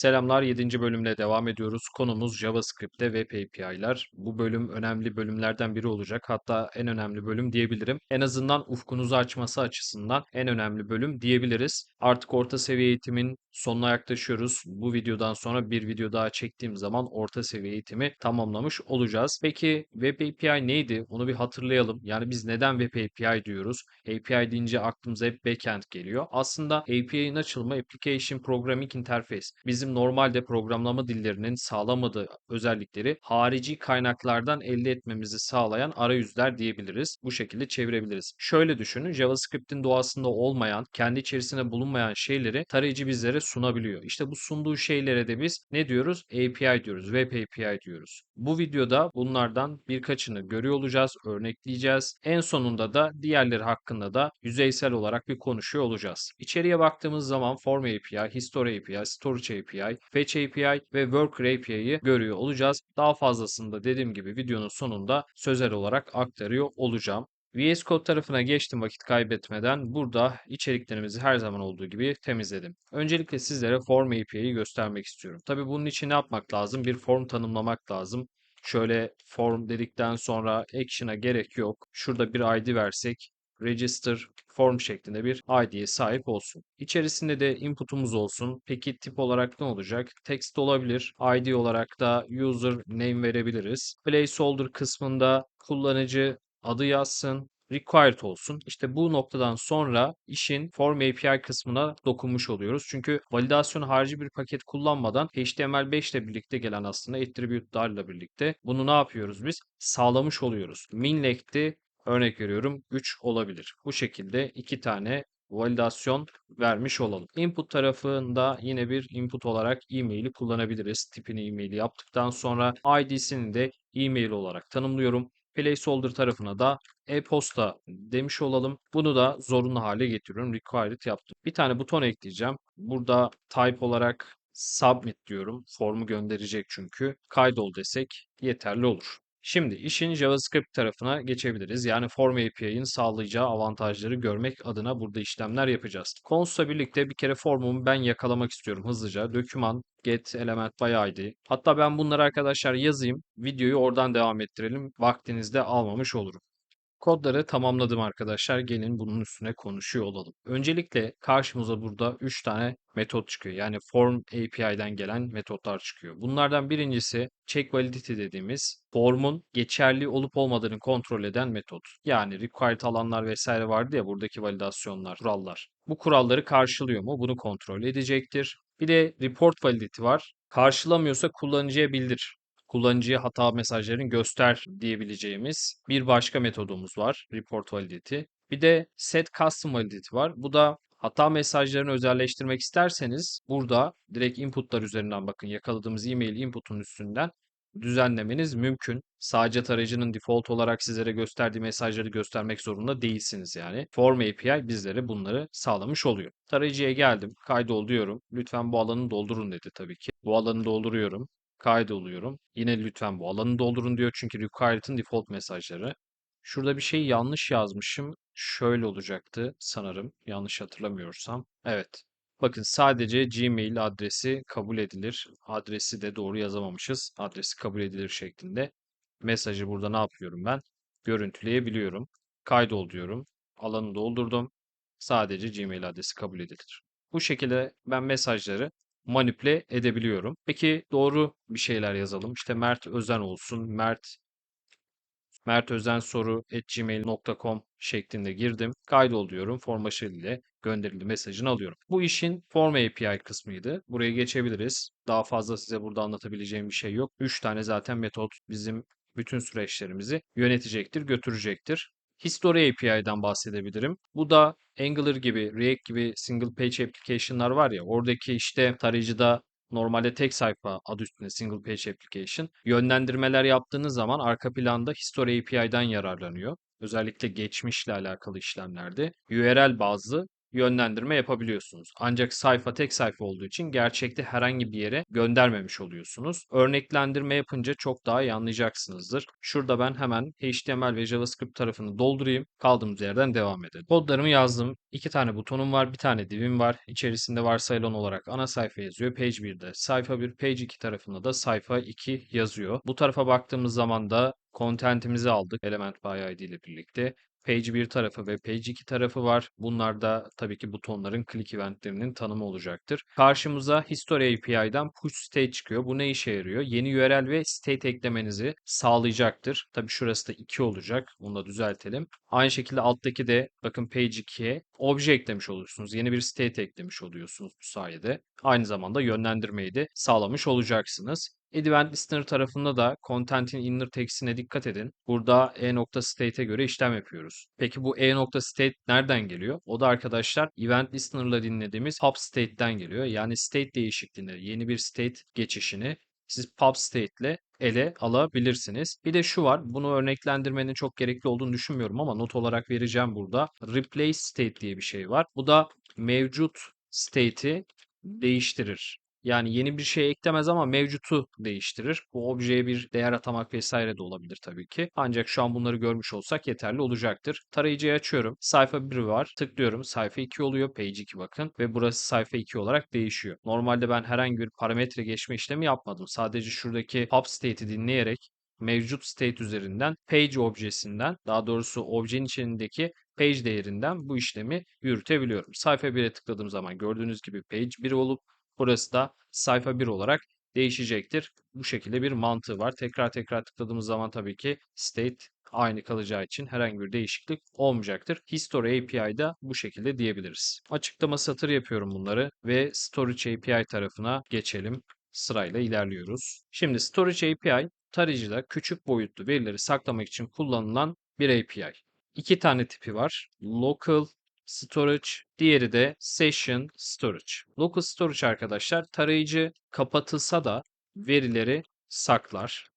Selamlar 7. bölümle devam ediyoruz. Konumuz JavaScript'te Web API'ler. Bu bölüm önemli bölümlerden biri olacak. Hatta en önemli bölüm diyebilirim. En azından ufkunuzu açması açısından en önemli bölüm diyebiliriz. Artık orta seviye eğitimin sonuna yaklaşıyoruz. Bu videodan sonra bir video daha çektiğim zaman orta seviye eğitimi tamamlamış olacağız. Peki Web API neydi? Onu bir hatırlayalım. Yani biz neden Web API diyoruz? API deyince aklımıza hep backend geliyor. Aslında API'nin açılımı Application Programming Interface. Bizim normalde programlama dillerinin sağlamadığı özellikleri harici kaynaklardan elde etmemizi sağlayan arayüzler diyebiliriz. Bu şekilde çevirebiliriz. Şöyle düşünün JavaScript'in doğasında olmayan, kendi içerisinde bulunmayan şeyleri tarayıcı bizlere sunabiliyor. İşte bu sunduğu şeylere de biz ne diyoruz? API diyoruz, Web API diyoruz. Bu videoda bunlardan birkaçını görüyor olacağız, örnekleyeceğiz. En sonunda da diğerleri hakkında da yüzeysel olarak bir konuşuyor olacağız. İçeriye baktığımız zaman Form API, History API, Storage API, Fetch API ve Worker API'yi görüyor olacağız. Daha fazlasını da dediğim gibi videonun sonunda sözel olarak aktarıyor olacağım. VS Code tarafına geçtim vakit kaybetmeden. Burada içeriklerimizi her zaman olduğu gibi temizledim. Öncelikle sizlere Form API'yi göstermek istiyorum. Tabii bunun için ne yapmak lazım? Bir form tanımlamak lazım. Şöyle form dedikten sonra action'a gerek yok. Şurada bir ID versek register form şeklinde bir ID'ye sahip olsun. İçerisinde de input'umuz olsun. Peki tip olarak ne olacak? Text olabilir. ID olarak da user name verebiliriz. Placeholder kısmında kullanıcı adı yazsın required olsun. İşte bu noktadan sonra işin Form API kısmına dokunmuş oluyoruz. Çünkü validasyon harici bir paket kullanmadan HTML5 ile birlikte gelen aslında attribute'larla birlikte bunu ne yapıyoruz biz? Sağlamış oluyoruz. Min length'i örnek veriyorum 3 olabilir. Bu şekilde iki tane validasyon vermiş olalım. Input tarafında yine bir input olarak e-mail'i kullanabiliriz. Tipini e-mail'i yaptıktan sonra ID'sini de e-mail olarak tanımlıyorum. Placeholder tarafına da e-posta demiş olalım. Bunu da zorunlu hale getiriyorum. Required yaptım. Bir tane buton ekleyeceğim. Burada type olarak submit diyorum. Formu gönderecek çünkü. Kaydol desek yeterli olur. Şimdi işin JavaScript tarafına geçebiliriz. Yani Form API'nin sağlayacağı avantajları görmek adına burada işlemler yapacağız. Const'la birlikte bir kere formumu ben yakalamak istiyorum hızlıca. Döküman get element by id. Hatta ben bunları arkadaşlar yazayım. Videoyu oradan devam ettirelim. Vaktinizde almamış olurum. Kodları tamamladım arkadaşlar. Gelin bunun üstüne konuşuyor olalım. Öncelikle karşımıza burada 3 tane metot çıkıyor. Yani Form API'den gelen metotlar çıkıyor. Bunlardan birincisi check validity dediğimiz formun geçerli olup olmadığını kontrol eden metot. Yani required alanlar vesaire vardı ya buradaki validasyonlar, kurallar. Bu kuralları karşılıyor mu? Bunu kontrol edecektir. Bir de report validity var. Karşılamıyorsa kullanıcıya bildir kullanıcıya hata mesajlarını göster diyebileceğimiz bir başka metodumuz var. Report validity. Bir de set custom validity var. Bu da hata mesajlarını özelleştirmek isterseniz burada direkt inputlar üzerinden bakın yakaladığımız e-mail inputun üstünden düzenlemeniz mümkün. Sadece tarayıcının default olarak sizlere gösterdiği mesajları göstermek zorunda değilsiniz yani. Form API bizlere bunları sağlamış oluyor. Tarayıcıya geldim, kaydol diyorum. Lütfen bu alanı doldurun dedi tabii ki. Bu alanı dolduruyorum kaydoluyorum. Yine lütfen bu alanı doldurun diyor çünkü required'ın default mesajları. Şurada bir şey yanlış yazmışım. Şöyle olacaktı sanırım. Yanlış hatırlamıyorsam. Evet. Bakın sadece Gmail adresi kabul edilir. Adresi de doğru yazamamışız. Adresi kabul edilir şeklinde. Mesajı burada ne yapıyorum ben? Görüntüleyebiliyorum. Kaydol diyorum. Alanı doldurdum. Sadece Gmail adresi kabul edilir. Bu şekilde ben mesajları manipüle edebiliyorum. Peki doğru bir şeyler yazalım. İşte Mert Özen olsun. Mert Mert Özen soru gmail.com şeklinde girdim. Kaydol diyorum. Form ile gönderildi mesajını alıyorum. Bu işin Form API kısmıydı. Buraya geçebiliriz. Daha fazla size burada anlatabileceğim bir şey yok. 3 tane zaten metot bizim bütün süreçlerimizi yönetecektir, götürecektir. History API'den bahsedebilirim. Bu da Angular gibi, React gibi single page application'lar var ya oradaki işte tarayıcıda normalde tek sayfa adı üstünde single page application yönlendirmeler yaptığınız zaman arka planda History API'den yararlanıyor. Özellikle geçmişle alakalı işlemlerde URL bazlı yönlendirme yapabiliyorsunuz. Ancak sayfa tek sayfa olduğu için gerçekte herhangi bir yere göndermemiş oluyorsunuz. Örneklendirme yapınca çok daha iyi anlayacaksınızdır. Şurada ben hemen HTML ve JavaScript tarafını doldurayım. Kaldığımız yerden devam edelim. Kodlarımı yazdım. İki tane butonum var, bir tane divim var. İçerisinde varsayılan olarak ana sayfa yazıyor. Page 1'de sayfa 1, page 2 tarafında da sayfa 2 yazıyor. Bu tarafa baktığımız zaman da content'imizi aldık Element by ID ile birlikte. Page 1 tarafı ve Page 2 tarafı var. Bunlar da tabii ki butonların click eventlerinin tanımı olacaktır. Karşımıza History API'den push state çıkıyor. Bu ne işe yarıyor? Yeni URL ve state eklemenizi sağlayacaktır. Tabii şurası da 2 olacak. Bunu da düzeltelim. Aynı şekilde alttaki de bakın Page 2'ye obje eklemiş oluyorsunuz. Yeni bir state eklemiş oluyorsunuz bu sayede. Aynı zamanda yönlendirmeyi de sağlamış olacaksınız. Event Listener tarafında da content'in inner text'ine dikkat edin. Burada e.state'e göre işlem yapıyoruz. Peki bu e.state nereden geliyor? O da arkadaşlar Event Listener'la dinlediğimiz pub state'den geliyor. Yani state değişikliğini, yeni bir state geçişini siz pub state ile ele alabilirsiniz. Bir de şu var. Bunu örneklendirmenin çok gerekli olduğunu düşünmüyorum ama not olarak vereceğim burada. Replace state diye bir şey var. Bu da mevcut state'i değiştirir. Yani yeni bir şey eklemez ama mevcutu değiştirir. Bu objeye bir değer atamak vesaire de olabilir tabii ki. Ancak şu an bunları görmüş olsak yeterli olacaktır. Tarayıcıyı açıyorum. Sayfa 1 var. Tıklıyorum. Sayfa 2 oluyor. Page 2 bakın. Ve burası sayfa 2 olarak değişiyor. Normalde ben herhangi bir parametre geçme işlemi yapmadım. Sadece şuradaki pub state'i dinleyerek mevcut state üzerinden page objesinden daha doğrusu objenin içindeki page değerinden bu işlemi yürütebiliyorum. Sayfa 1'e tıkladığım zaman gördüğünüz gibi page 1 olup Burası da sayfa 1 olarak değişecektir. Bu şekilde bir mantığı var. Tekrar tekrar tıkladığımız zaman tabii ki state aynı kalacağı için herhangi bir değişiklik olmayacaktır. History API'da bu şekilde diyebiliriz. Açıklama satır yapıyorum bunları ve Storage API tarafına geçelim. Sırayla ilerliyoruz. Şimdi Storage API tarayıcıda küçük boyutlu verileri saklamak için kullanılan bir API. İki tane tipi var. Local Storage, diğeri de Session Storage. Local Storage arkadaşlar tarayıcı kapatılsa da verileri saklar.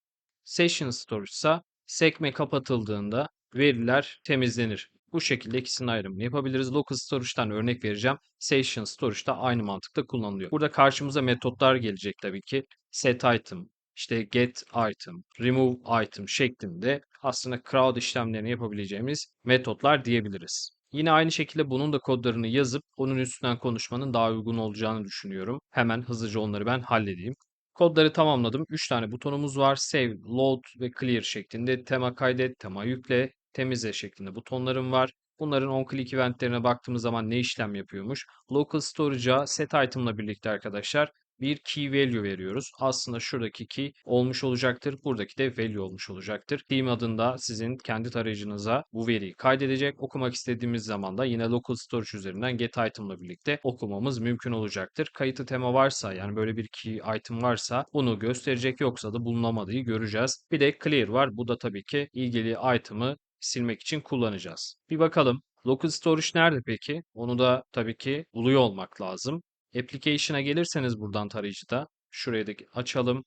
Session Storage ise sekme kapatıldığında veriler temizlenir. Bu şekilde ikisinin ayrımını yapabiliriz. Local Storage'dan örnek vereceğim. Session Storage da aynı mantıkla kullanılıyor. Burada karşımıza metotlar gelecek tabii ki. Set item, işte get item, remove item şeklinde aslında crowd işlemlerini yapabileceğimiz metotlar diyebiliriz. Yine aynı şekilde bunun da kodlarını yazıp onun üstünden konuşmanın daha uygun olacağını düşünüyorum. Hemen hızlıca onları ben halledeyim. Kodları tamamladım. 3 tane butonumuz var. Save, Load ve Clear şeklinde tema kaydet, tema yükle, temizle şeklinde butonlarım var. Bunların on-click eventlerine baktığımız zaman ne işlem yapıyormuş? Local Storage'a set item'la birlikte arkadaşlar bir key value veriyoruz. Aslında şuradaki key olmuş olacaktır. Buradaki de value olmuş olacaktır. Team adında sizin kendi tarayıcınıza bu veriyi kaydedecek. Okumak istediğimiz zaman da yine local storage üzerinden get item ile birlikte okumamız mümkün olacaktır. Kayıtlı tema varsa yani böyle bir key item varsa bunu gösterecek yoksa da bulunamadığı göreceğiz. Bir de clear var. Bu da tabii ki ilgili item'ı silmek için kullanacağız. Bir bakalım. Local storage nerede peki? Onu da tabii ki buluyor olmak lazım. Application'a gelirseniz buradan tarayıcıda şurayı da açalım.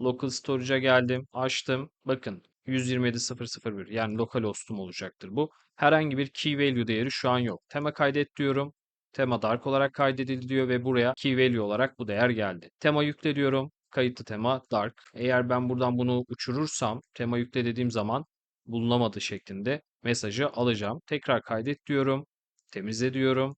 Local Storage'a geldim. Açtım. Bakın 127.001 yani lokal hostum olacaktır bu. Herhangi bir key value değeri şu an yok. Tema kaydet diyorum. Tema dark olarak kaydedildi diyor ve buraya key value olarak bu değer geldi. Tema yükle diyorum. Kayıtlı tema dark. Eğer ben buradan bunu uçurursam tema yükle dediğim zaman bulunamadı şeklinde mesajı alacağım. Tekrar kaydet diyorum. Temizle diyorum.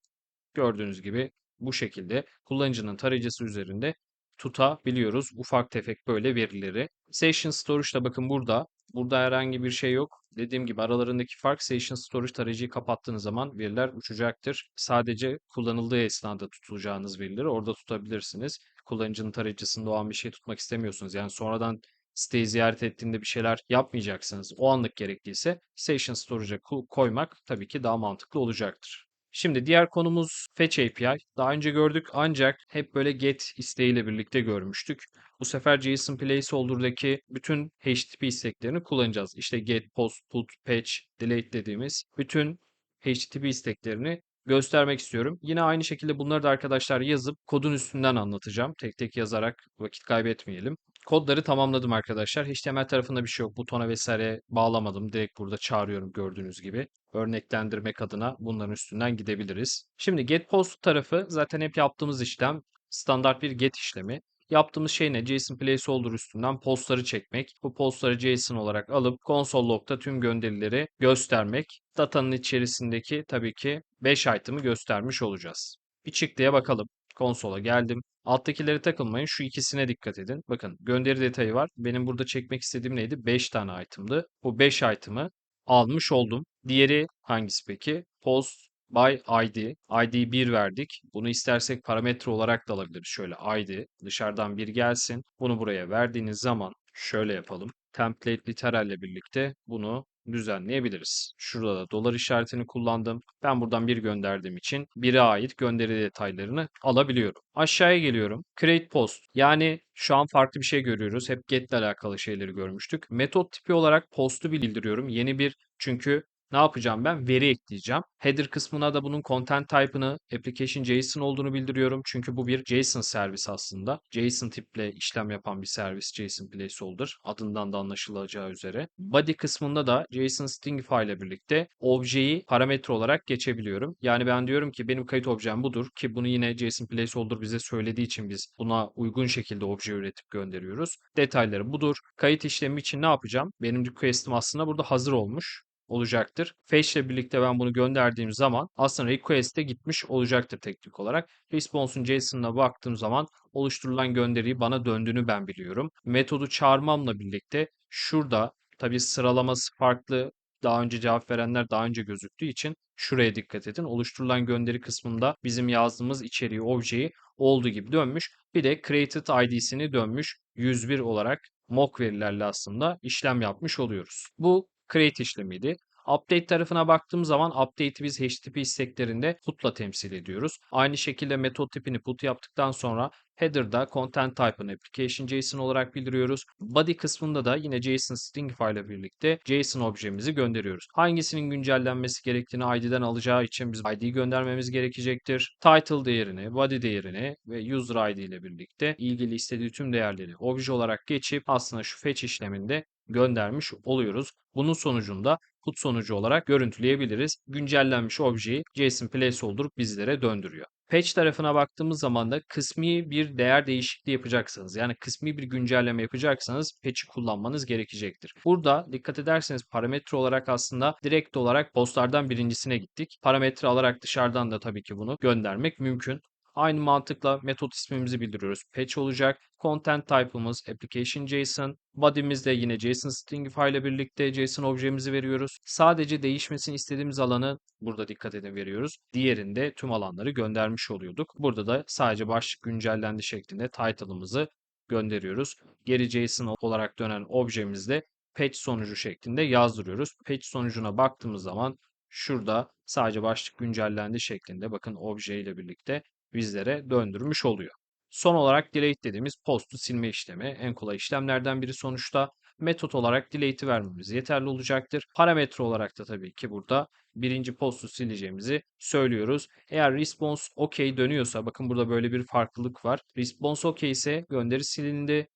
Gördüğünüz gibi bu şekilde kullanıcının tarayıcısı üzerinde tutabiliyoruz. Ufak tefek böyle verileri. Session Storage'da bakın burada. Burada herhangi bir şey yok. Dediğim gibi aralarındaki fark Session Storage tarayıcıyı kapattığınız zaman veriler uçacaktır. Sadece kullanıldığı esnada tutacağınız verileri orada tutabilirsiniz. Kullanıcının tarayıcısında o an bir şey tutmak istemiyorsunuz. Yani sonradan siteyi ziyaret ettiğinde bir şeyler yapmayacaksınız. O anlık gerekliyse Session Storage'a koymak tabii ki daha mantıklı olacaktır. Şimdi diğer konumuz Fetch API. Daha önce gördük ancak hep böyle get isteğiyle birlikte görmüştük. Bu sefer JSON Placeholder'daki bütün HTTP isteklerini kullanacağız. İşte get, post, put, patch, delete dediğimiz bütün HTTP isteklerini göstermek istiyorum. Yine aynı şekilde bunları da arkadaşlar yazıp kodun üstünden anlatacağım. Tek tek yazarak vakit kaybetmeyelim. Kodları tamamladım arkadaşlar. HTML tarafında bir şey yok. Butona vesaire bağlamadım. Direkt burada çağırıyorum gördüğünüz gibi. Örneklendirmek adına bunların üstünden gidebiliriz. Şimdi get post tarafı zaten hep yaptığımız işlem standart bir get işlemi. Yaptığımız şey ne? JSON placeholder üstünden postları çekmek. Bu postları JSON olarak alıp console log'da tüm gönderileri göstermek. Datanın içerisindeki tabii ki 5 item'ı göstermiş olacağız. Bir çıktıya bakalım. Konsola geldim. Alttakileri takılmayın. Şu ikisine dikkat edin. Bakın gönderi detayı var. Benim burada çekmek istediğim neydi? 5 tane item'dı. Bu 5 item'ı almış oldum. Diğeri hangisi peki? Post by ID. ID 1 verdik. Bunu istersek parametre olarak da alabiliriz. Şöyle ID dışarıdan bir gelsin. Bunu buraya verdiğiniz zaman şöyle yapalım. Template literal ile birlikte bunu düzenleyebiliriz. Şurada da dolar işaretini kullandım. Ben buradan bir gönderdiğim için bire ait gönderi detaylarını alabiliyorum. Aşağıya geliyorum. Create post. Yani şu an farklı bir şey görüyoruz. Hep get ile alakalı şeyleri görmüştük. Metot tipi olarak post'u bildiriyorum. Yeni bir çünkü ne yapacağım ben? Veri ekleyeceğim. Header kısmına da bunun content type'ını application JSON olduğunu bildiriyorum. Çünkü bu bir JSON servis aslında. JSON tiple işlem yapan bir servis JSON placeholder. Adından da anlaşılacağı üzere. Body kısmında da JSON Stingify ile birlikte objeyi parametre olarak geçebiliyorum. Yani ben diyorum ki benim kayıt objem budur ki bunu yine JSON placeholder bize söylediği için biz buna uygun şekilde obje üretip gönderiyoruz. Detayları budur. Kayıt işlemi için ne yapacağım? Benim request'im aslında burada hazır olmuş olacaktır. Fetch ile birlikte ben bunu gönderdiğim zaman aslında request'e gitmiş olacaktır teknik olarak. Response'un JSON'ına baktığım zaman oluşturulan gönderiyi bana döndüğünü ben biliyorum. Metodu çağırmamla birlikte şurada tabii sıralaması farklı daha önce cevap verenler daha önce gözüktüğü için şuraya dikkat edin. Oluşturulan gönderi kısmında bizim yazdığımız içeriği, objeyi olduğu gibi dönmüş. Bir de created ID'sini dönmüş 101 olarak mock verilerle aslında işlem yapmış oluyoruz. Bu create işlemiydi. Update tarafına baktığım zaman update'i biz HTTP isteklerinde put'la temsil ediyoruz. Aynı şekilde metot tipini put yaptıktan sonra header'da content type'ını application JSON olarak bildiriyoruz. Body kısmında da yine JSON string file birlikte JSON objemizi gönderiyoruz. Hangisinin güncellenmesi gerektiğini ID'den alacağı için biz ID'yi göndermemiz gerekecektir. Title değerini, body değerini ve user ID ile birlikte ilgili istediği tüm değerleri obje olarak geçip aslında şu fetch işleminde göndermiş oluyoruz. Bunun sonucunda put sonucu olarak görüntüleyebiliriz. Güncellenmiş objeyi JSON placeholder bizlere döndürüyor. Patch tarafına baktığımız zaman da kısmi bir değer değişikliği yapacaksanız yani kısmi bir güncelleme yapacaksanız patch'i kullanmanız gerekecektir. Burada dikkat ederseniz parametre olarak aslında direkt olarak postlardan birincisine gittik. Parametre alarak dışarıdan da tabii ki bunu göndermek mümkün. Aynı mantıkla metot ismimizi bildiriyoruz. Patch olacak. Content type'ımız application JSON. Body'miz de yine JSON stringify ile birlikte JSON objemizi veriyoruz. Sadece değişmesini istediğimiz alanı burada dikkat edin veriyoruz. Diğerinde tüm alanları göndermiş oluyorduk. Burada da sadece başlık güncellendi şeklinde title'ımızı gönderiyoruz. Geri JSON olarak dönen objemizde patch sonucu şeklinde yazdırıyoruz. Patch sonucuna baktığımız zaman şurada sadece başlık güncellendi şeklinde bakın obje ile birlikte bizlere döndürmüş oluyor. Son olarak delete dediğimiz postu silme işlemi en kolay işlemlerden biri sonuçta. Metot olarak delete'i vermemiz yeterli olacaktır. Parametre olarak da tabii ki burada birinci postu sileceğimizi söylüyoruz. Eğer response OK dönüyorsa bakın burada böyle bir farklılık var. Response OK ise gönderi silindi.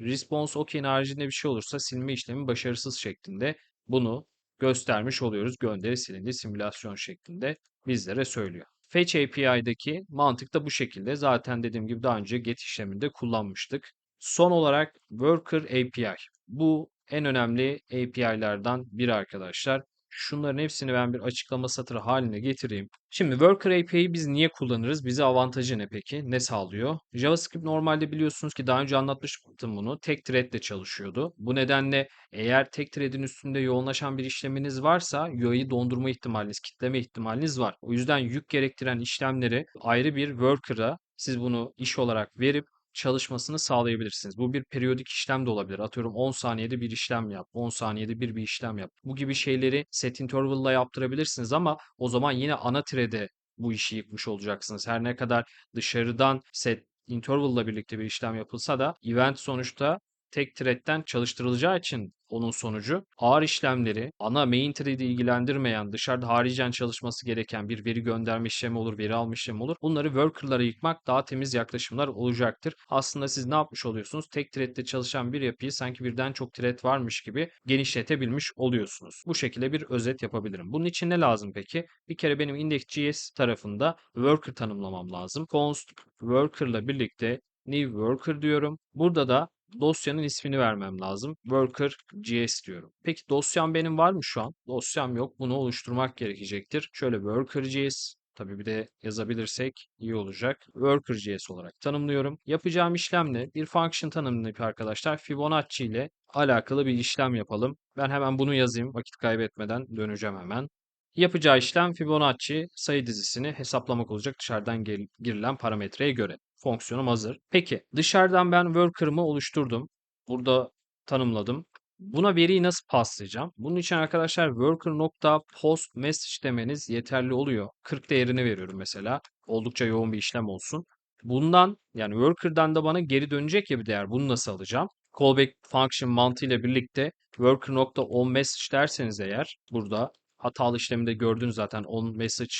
Response OK'in haricinde bir şey olursa silme işlemi başarısız şeklinde bunu göstermiş oluyoruz. Gönderi silindi simülasyon şeklinde bizlere söylüyor. Fetch API'deki mantık da bu şekilde. Zaten dediğim gibi daha önce get işleminde kullanmıştık. Son olarak Worker API. Bu en önemli API'lerden biri arkadaşlar. Şunların hepsini ben bir açıklama satırı haline getireyim. Şimdi Worker API'yi biz niye kullanırız? Bize avantajı ne peki? Ne sağlıyor? JavaScript normalde biliyorsunuz ki daha önce anlatmıştım bunu. Tek thread ile çalışıyordu. Bu nedenle eğer tek thread'in üstünde yoğunlaşan bir işleminiz varsa UI'yi dondurma ihtimaliniz, kitleme ihtimaliniz var. O yüzden yük gerektiren işlemleri ayrı bir worker'a siz bunu iş olarak verip çalışmasını sağlayabilirsiniz. Bu bir periyodik işlem de olabilir. Atıyorum 10 saniyede bir işlem yap, 10 saniyede bir bir işlem yap. Bu gibi şeyleri set interval ile yaptırabilirsiniz ama o zaman yine ana thread'e bu işi yıkmış olacaksınız. Her ne kadar dışarıdan set interval ile birlikte bir işlem yapılsa da event sonuçta tek thread'den çalıştırılacağı için onun sonucu. Ağır işlemleri, ana main thread'i ilgilendirmeyen, dışarıda haricen çalışması gereken bir veri gönderme işlemi olur, veri alma işlemi olur. Bunları worker'lara yıkmak daha temiz yaklaşımlar olacaktır. Aslında siz ne yapmış oluyorsunuz? Tek thread'de çalışan bir yapıyı sanki birden çok thread varmış gibi genişletebilmiş oluyorsunuz. Bu şekilde bir özet yapabilirim. Bunun için ne lazım peki? Bir kere benim index.js tarafında worker tanımlamam lazım. const worker'la birlikte new worker diyorum. Burada da dosyanın ismini vermem lazım. Worker.js diyorum. Peki dosyam benim var mı şu an? Dosyam yok. Bunu oluşturmak gerekecektir. Şöyle Worker.js Tabii bir de yazabilirsek iyi olacak. Worker.js olarak tanımlıyorum. Yapacağım işlemle bir function tanımlayıp arkadaşlar Fibonacci ile alakalı bir işlem yapalım. Ben hemen bunu yazayım. Vakit kaybetmeden döneceğim hemen. Yapacağı işlem Fibonacci sayı dizisini hesaplamak olacak dışarıdan girilen parametreye göre. Fonksiyonum hazır. Peki dışarıdan ben worker'ımı oluşturdum. Burada tanımladım. Buna veriyi nasıl paslayacağım? Bunun için arkadaşlar worker.post message demeniz yeterli oluyor. 40 değerini veriyorum mesela. Oldukça yoğun bir işlem olsun. Bundan yani worker'dan da bana geri dönecek ya bir değer. Bunu nasıl alacağım? Callback function mantığıyla birlikte worker.onMessage derseniz eğer burada hatalı işleminde gördüğünüz zaten on message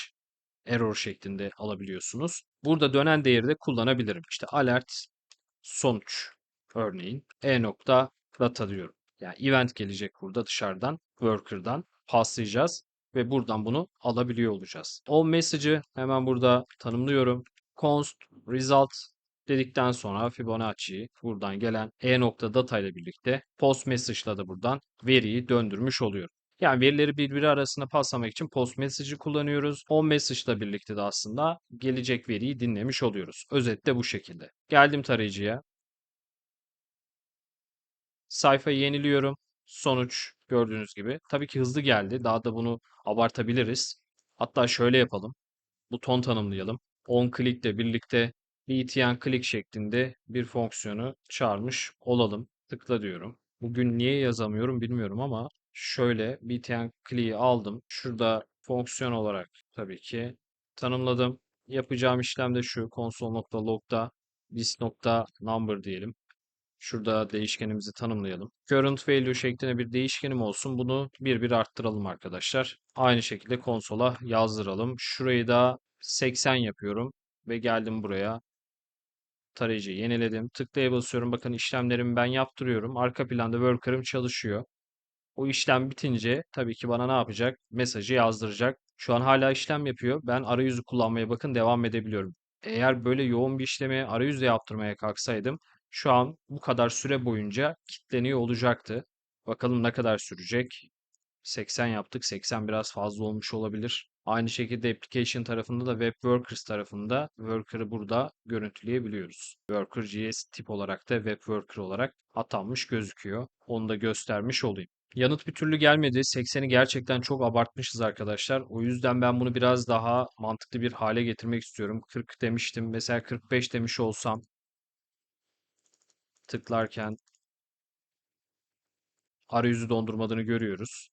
error şeklinde alabiliyorsunuz. Burada dönen değeri de kullanabilirim. İşte alert sonuç örneğin e nokta data diyorum. Yani event gelecek burada dışarıdan worker'dan paslayacağız ve buradan bunu alabiliyor olacağız. O message'ı hemen burada tanımlıyorum. const result dedikten sonra Fibonacci'yi buradan gelen e nokta data ile birlikte post message'la da buradan veriyi döndürmüş oluyorum. Yani verileri birbiri arasında paslamak için post message'ı kullanıyoruz. On message ile birlikte de aslında gelecek veriyi dinlemiş oluyoruz. Özetle bu şekilde. Geldim tarayıcıya. Sayfayı yeniliyorum. Sonuç gördüğünüz gibi. Tabii ki hızlı geldi. Daha da bunu abartabiliriz. Hatta şöyle yapalım. Buton tanımlayalım. On click ile birlikte btn click şeklinde bir fonksiyonu çağırmış olalım. Tıkla diyorum. Bugün niye yazamıyorum bilmiyorum ama şöyle btn click'i aldım. Şurada fonksiyon olarak tabii ki tanımladım. Yapacağım işlem de şu console.log'da this.number diyelim. Şurada değişkenimizi tanımlayalım. Current value şeklinde bir değişkenim olsun. Bunu bir bir arttıralım arkadaşlar. Aynı şekilde konsola yazdıralım. Şurayı da 80 yapıyorum. Ve geldim buraya. Tarayıcıyı yeniledim. Tıklaya basıyorum. Bakın işlemlerimi ben yaptırıyorum. Arka planda worker'ım çalışıyor. O işlem bitince tabii ki bana ne yapacak? Mesajı yazdıracak. Şu an hala işlem yapıyor. Ben arayüzü kullanmaya bakın devam edebiliyorum. Eğer böyle yoğun bir işlemi arayüzle yaptırmaya kalksaydım şu an bu kadar süre boyunca kilitleniyor olacaktı. Bakalım ne kadar sürecek. 80 yaptık. 80 biraz fazla olmuş olabilir. Aynı şekilde application tarafında da web workers tarafında worker'ı burada görüntüleyebiliyoruz. Worker.js tip olarak da web worker olarak atanmış gözüküyor. Onu da göstermiş olayım. Yanıt bir türlü gelmedi. 80'i gerçekten çok abartmışız arkadaşlar. O yüzden ben bunu biraz daha mantıklı bir hale getirmek istiyorum. 40 demiştim. Mesela 45 demiş olsam tıklarken arayüzü dondurmadığını görüyoruz.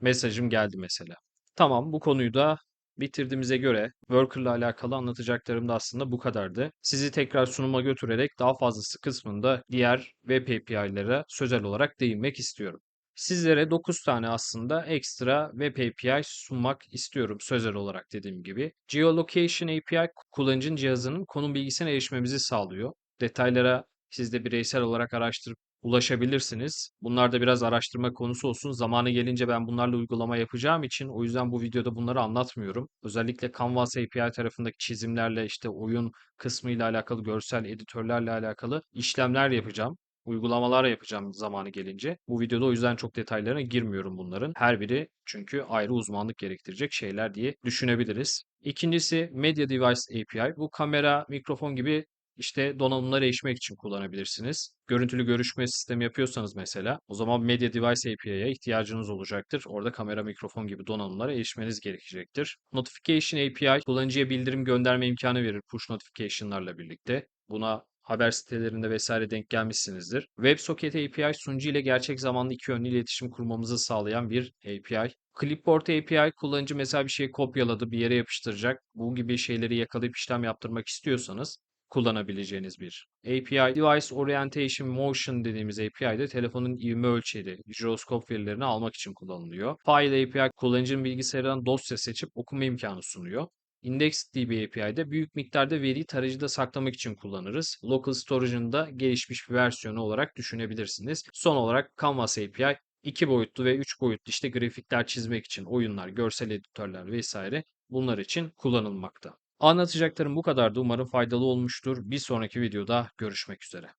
Mesajım geldi mesela. Tamam bu konuyu da bitirdiğimize göre Worker ile alakalı anlatacaklarım da aslında bu kadardı. Sizi tekrar sunuma götürerek daha fazlası kısmında diğer web API'lere sözel olarak değinmek istiyorum. Sizlere 9 tane aslında ekstra web API sunmak istiyorum sözel olarak dediğim gibi. Geolocation API kullanıcının cihazının konum bilgisine erişmemizi sağlıyor. Detaylara siz de bireysel olarak araştırıp ulaşabilirsiniz. Bunlar da biraz araştırma konusu olsun. Zamanı gelince ben bunlarla uygulama yapacağım için o yüzden bu videoda bunları anlatmıyorum. Özellikle Canvas API tarafındaki çizimlerle işte oyun kısmıyla alakalı, görsel editörlerle alakalı işlemler yapacağım uygulamalar yapacağım zamanı gelince. Bu videoda o yüzden çok detaylarına girmiyorum bunların. Her biri çünkü ayrı uzmanlık gerektirecek şeyler diye düşünebiliriz. İkincisi Media Device API. Bu kamera, mikrofon gibi işte donanımlara erişmek için kullanabilirsiniz. Görüntülü görüşme sistemi yapıyorsanız mesela o zaman Media Device API'ye ihtiyacınız olacaktır. Orada kamera, mikrofon gibi donanımlara erişmeniz gerekecektir. Notification API kullanıcıya bildirim gönderme imkanı verir push notification'larla birlikte. Buna haber sitelerinde vesaire denk gelmişsinizdir. WebSocket API sunucu ile gerçek zamanlı iki yönlü iletişim kurmamızı sağlayan bir API. Clipboard API kullanıcı mesela bir şeyi kopyaladı, bir yere yapıştıracak. Bu gibi şeyleri yakalayıp işlem yaptırmak istiyorsanız kullanabileceğiniz bir API. Device Orientation Motion dediğimiz API de telefonun ivme ölçeri, jiroskop verilerini almak için kullanılıyor. File API kullanıcının bilgisayarından dosya seçip okuma imkanı sunuyor. IndexedDB API'de büyük miktarda veriyi tarayıcıda saklamak için kullanırız. Local Storage'ın da gelişmiş bir versiyonu olarak düşünebilirsiniz. Son olarak Canvas API 2 boyutlu ve 3 boyutlu işte grafikler çizmek için oyunlar, görsel editörler vesaire bunlar için kullanılmakta. Anlatacaklarım bu kadardı. Umarım faydalı olmuştur. Bir sonraki videoda görüşmek üzere.